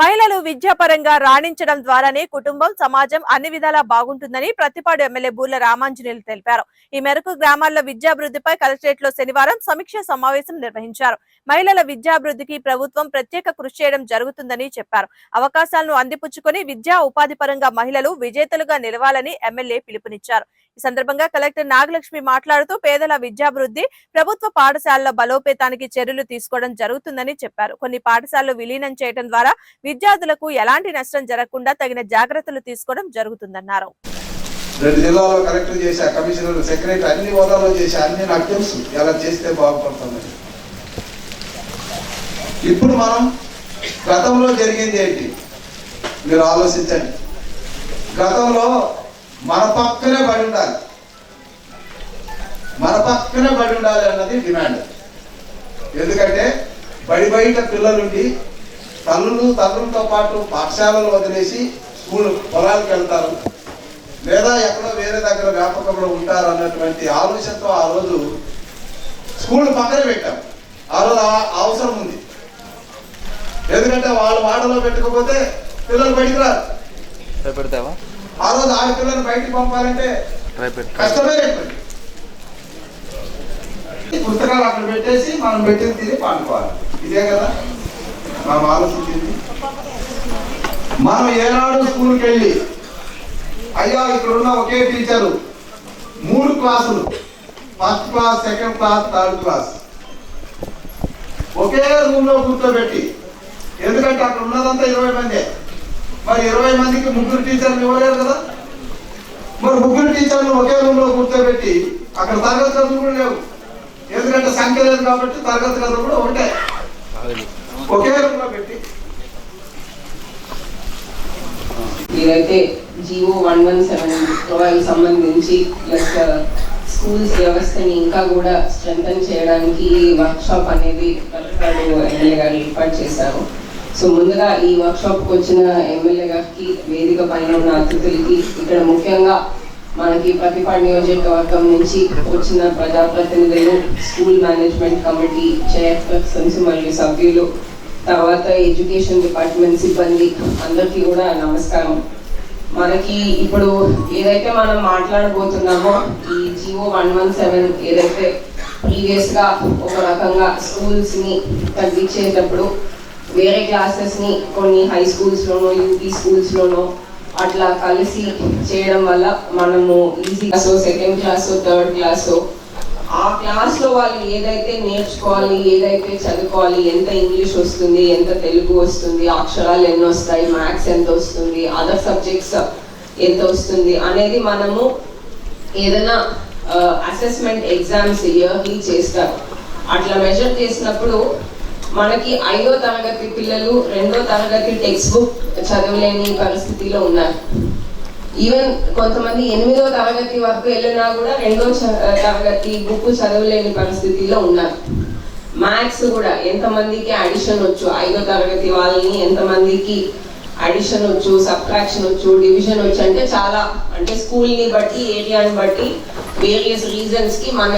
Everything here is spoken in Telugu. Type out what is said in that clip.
మహిళలు విద్యాపరంగా రాణించడం ద్వారానే కుటుంబం సమాజం అన్ని విధాలా బాగుంటుందని ప్రతిపాడు ఎమ్మెల్యే బూర్ల రామాంజనేయులు తెలిపారు. ఈ మేరకు గ్రామాల్లో విద్యాభివృద్ధిపై కలెక్టరేట్లో శనివారం సమీక్ష సమావేశం నిర్వహించారు. మహిళల విద్యాభివృద్ధికి ప్రభుత్వం ప్రత్యేక కృషి చేయడం జరుగుతుందని చెప్పారు. అవకాశాలను అందిపుచ్చుకొని విద్యా ఉపాధి పరంగా మహిళలు విజేతలుగా నిలవాలని ఎమ్మెల్యే పిలుపునిచ్చారు. ఈ సందర్భంగా కలెక్టర్ నాగలక్ష్మి మాట్లాడుతూ పేదల విద్యాభివృద్ధి ప్రభుత్వ పాఠశాలల బలోపేతానికి చర్యలు తీసుకోవడం జరుగుతుందని చెప్పారు. కొన్ని పాఠశాలలు విలీనం చేయడం ద్వారా విద్యార్థులకు ఎలాంటి నష్టం జరగకుండా తగిన జాగ్రత్తలు తీసుకోవడం జరుగుతుందన్నారు. రెండు జిల్లాలో కలెక్టర్ చేశా కమిషనర్ సెక్రటరీ అన్ని హోదాలో చేశా అన్ని నాకు తెలుసు. ఎలా చేస్తే బాగుపడుతుందని ఇప్పుడు మనం గతంలో జరిగింది ఏంటి? మీరు ఆలోచించండి. గతంలో మన పక్కనే పడి ఉండాలి. మన పక్కనే పడి ఉండాలి అన్నది డిమాండ్. ఎందుకంటే బడి బయట పిల్లలుండి తల్లులు తల్లులతో పాటు పాఠశాలలు వదిలేసి స్కూల్ పొలాలకు వెళ్తారు. లేదా ఎక్కడో వేరే దగ్గర వ్యాపకంలో ఉంటారు అన్నటువంటి ఆలోచనతో ఆ రోజు స్కూల్ పక్కన పెట్టాం. ఆ రోజు అవసరం ఉంది. ఎందుకంటే వాళ్ళు వాడలో పెట్టుకోకపోతే పిల్లలు బయటికి రారు. పెడతావా? ఆ రోజు ఆడపిల్లలు బయటికి పంపాలంటే కష్టమే పుస్తకాలు అక్కడ పెట్టేసి మనం పెట్టింది తిని పండుకోవాలి. ఇదే కదా? మనం ఆలోచించింది. మనం ఏనాడు స్కూల్కి వెళ్ళి అయ్యా ఇక్కడ ఉన్న ఒకే టీచరు మూడు క్లాసులు first class second class third class. ఒకే రూమ్లో కూర్చోబెట్టి ఎందుకంటే అక్కడ ఉన్నదంతా ఇరవై మందే. మరి ఇరవై మందికి ముగ్గురు టీచర్లు ఇవ్వలేరు కదా? మరి ముగ్గురు టీచర్లు ఒకే రూమ్లో కూర్చోబెట్టి అక్కడ తరగతి గదులు కూడా లేవు. ఎందుకంటే సంఖ్య లేదు కాబట్టి తరగతి గదులు కూడా ఉంటాయి. ఒకే రూమ్లో పెట్టి. మీరైతే Jio one one seven provide సంబంధించి ప్లస్ స్కూల్స్ వ్యవస్థని ఇంకా కూడా స్ట్రెంగ్ చేయడానికి వర్క్షాప్ అనేది కలెక్టర్ ఎమ్మెల్యే గారు ఏర్పాటు చేశారు. సో ముందుగా ఈ వర్క్ షాప్కి వచ్చిన ఎమ్మెల్యే గారికి వేదిక పైన ఉన్న అతిథులకి ఇక్కడ ముఖ్యంగా మనకి ప్రతిపాడు నియోజకవర్గం నుంచి వచ్చిన ప్రజాప్రతినిధులు స్కూల్ మేనేజ్మెంట్ కమిటీ చైర్పర్సన్స్ మరియు సభ్యులు తర్వాత ఎడ్యుకేషన్ డిపార్ట్మెంట్ సిబ్బంది అందరికీ కూడా నమస్కారం. మనకి ఇప్పుడు ఏదైతే మనం మాట్లాడబోతున్నామో ఈ జియో వన్ వన్ సెవెన్ ఏదైతే ప్రీవియస్గా ఒక రకంగా స్కూల్స్ని తగ్గించేటప్పుడు వేరే క్లాసెస్ని కొన్ని హై స్కూల్స్లోనో యూపీ స్కూల్స్లోనో అట్లా కలిసి చేయడం వల్ల మనము ఈజీ క్లాసో సెకండ్ క్లాసో థర్డ్ క్లాసో ఆ క్లాస్లో వాళ్ళు ఏదైతే నేర్చుకోవాలి ఏదైతే చదువుకోవాలి ఎంత ఇంగ్లీష్ వస్తుంది ఎంత తెలుగు వస్తుంది అక్షరాలు ఎన్ని వస్తాయి మ్యాథ్స్ ఎంత వస్తుంది అదర్ సబ్జెక్ట్స్ ఎంత వస్తుంది అనేది మనము ఏదైనా అసెస్మెంట్ ఎగ్జామ్స్ ఇయర్లీ చేస్తారు అట్లా మెజర్ చేసినప్పుడు మనకి ఐదో తరగతి పిల్లలు రెండో తరగతి టెక్స్ట్ బుక్ చదవలేని పరిస్థితిలో ఉన్నారు. ఈవెన్ కొంతమంది ఎనిమిదో తరగతి వరకు వెళ్ళినా కూడా రెండో చ- తరగతి బుక్ చదవలేని పరిస్థితిలో ఉన్నారు. మ్యాథ్స్ కూడా ఎంతమందికి అడిషన్ వచ్చు? ఐదో తరగతి వాళ్ళని ఎంతమందికి అడిషన్ వచ్చు? సబ్ట్రాక్షన్ వచ్చు? డివిజన్ వచ్చు? అంటే చాలా అంటే స్కూల్ని బట్టి ఏరియాని బట్టి వేరియస్ రీజన్స్కి మన